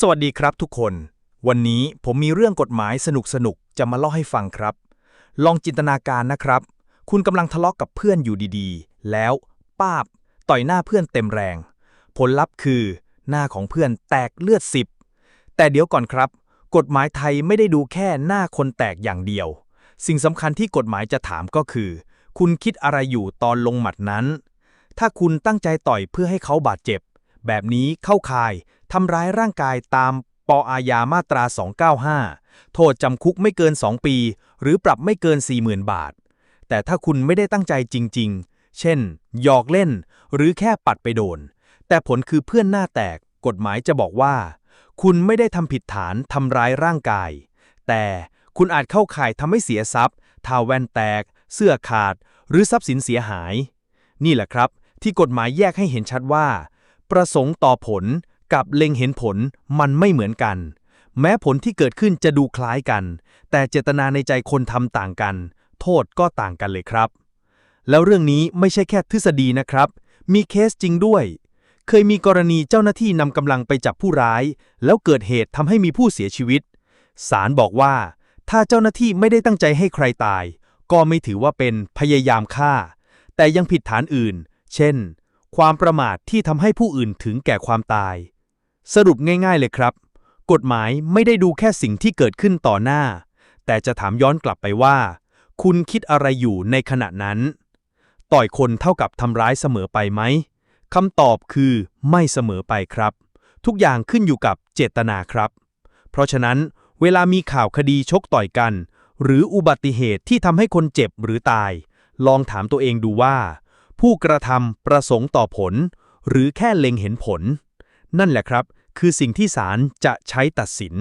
สวัสดีครับทุกคน วันนี้ผมมีเรื่องกฎหมายสนุกๆจะมาเล่าให้ฟังครับ ลองจินตนาการนะครับ คุณกำลังทะเลาะกกับเพื่อนอยู่ดีๆ แล้วป้าบ ต่อยหน้าเพื่อนเต็มแรง ผลลัพธ์คือ หน้าของเพื่อนแตกเลือดสิบแต่เดี๋ยวก่อนครับ กฎหมายไทยไม่ได้ดูแค่หน้าคนแตกอย่างเดียว สิ่งสำคัญที่กฎหมายจะถามก็คือ คุณคิดอะไรอยู่ตอนลงหมัดนั้น ถ้าคุณตั้งใจต่อยเพื่อให้เขาบาดเจ็บ แบบนี้เข้าข่าย ทำร้ายร่างกายตามปอาญามาตรา 295 โทษจำคุกไม่เกิน 2 ปี หรือปรับไม่เกิน 40,000 บาท แต่ถ้าคุณไม่ได้ตั้งใจจริง ๆ เช่น หยอกเล่น หรือแค่ปัดไปโดน แต่ผลคือเพื่อนหน้าแตก กฎหมายจะบอกว่า คุณไม่ได้ทำผิดฐานทำร้ายร่างกาย แต่คุณอาจเข้าข่ายทำให้เสียทรัพย์ทาแว่นแตก เสื้อขาด หรือทรัพย์สินเสียหาย นี่แหละครับ ที่กฎหมายแยกให้เห็นชัดว่า ประสงค์ต่อผล กับเล็งเห็นผลมันไม่เหมือนกัน แม้ผลที่เกิดขึ้นจะดูคล้ายกัน แต่เจตนาในใจคนทำต่างกัน โทษก็ต่างกันเลยครับ แล้วเรื่องนี้ไม่ใช่แค่ทฤษฎีนะครับ มีเคสจริงด้วย เคยมีกรณีเจ้าหน้าที่นำกำลังไปจับผู้ร้าย แล้วเกิดเหตุทำให้มีผู้เสียชีวิตศาลบอกว่า ถ้าเจ้าหน้าที่ไม่ได้ตั้งใจให้ใครตาย ก็ไม่ถือว่าเป็นพยายามฆ่า แต่ยังผิดฐานอื่น เช่นความประมาทที่ทำให้ผู้อื่นถึงแก่ความตาย สรุปง่ายๆเลยครับ กฎหมายไม่ได้ดูแค่สิ่งที่เกิดขึ้นต่อหน้า แต่จะถามย้อนกลับไปว่า คุณคิดอะไรอยู่ในขณะนั้น ต่อยคนเท่ากับทำร้ายเสมอไปไหมคำตอบคือไม่เสมอไปครับ ทุกอย่างขึ้นอยู่กับเจตนาครับ เพราะฉะนั้นเวลามีข่าวคดีชกต่อยกัน หรืออุบัติเหตุที่ทำให้คนเจ็บหรือตาย ลองถามตัวเองดูว่า ผู้กระทำประสงค์ต่อผล หรือแค่เล็งเห็นผล นั่นแหละครับ คือสิ่งที่ศาลจะใช้ตัดสิน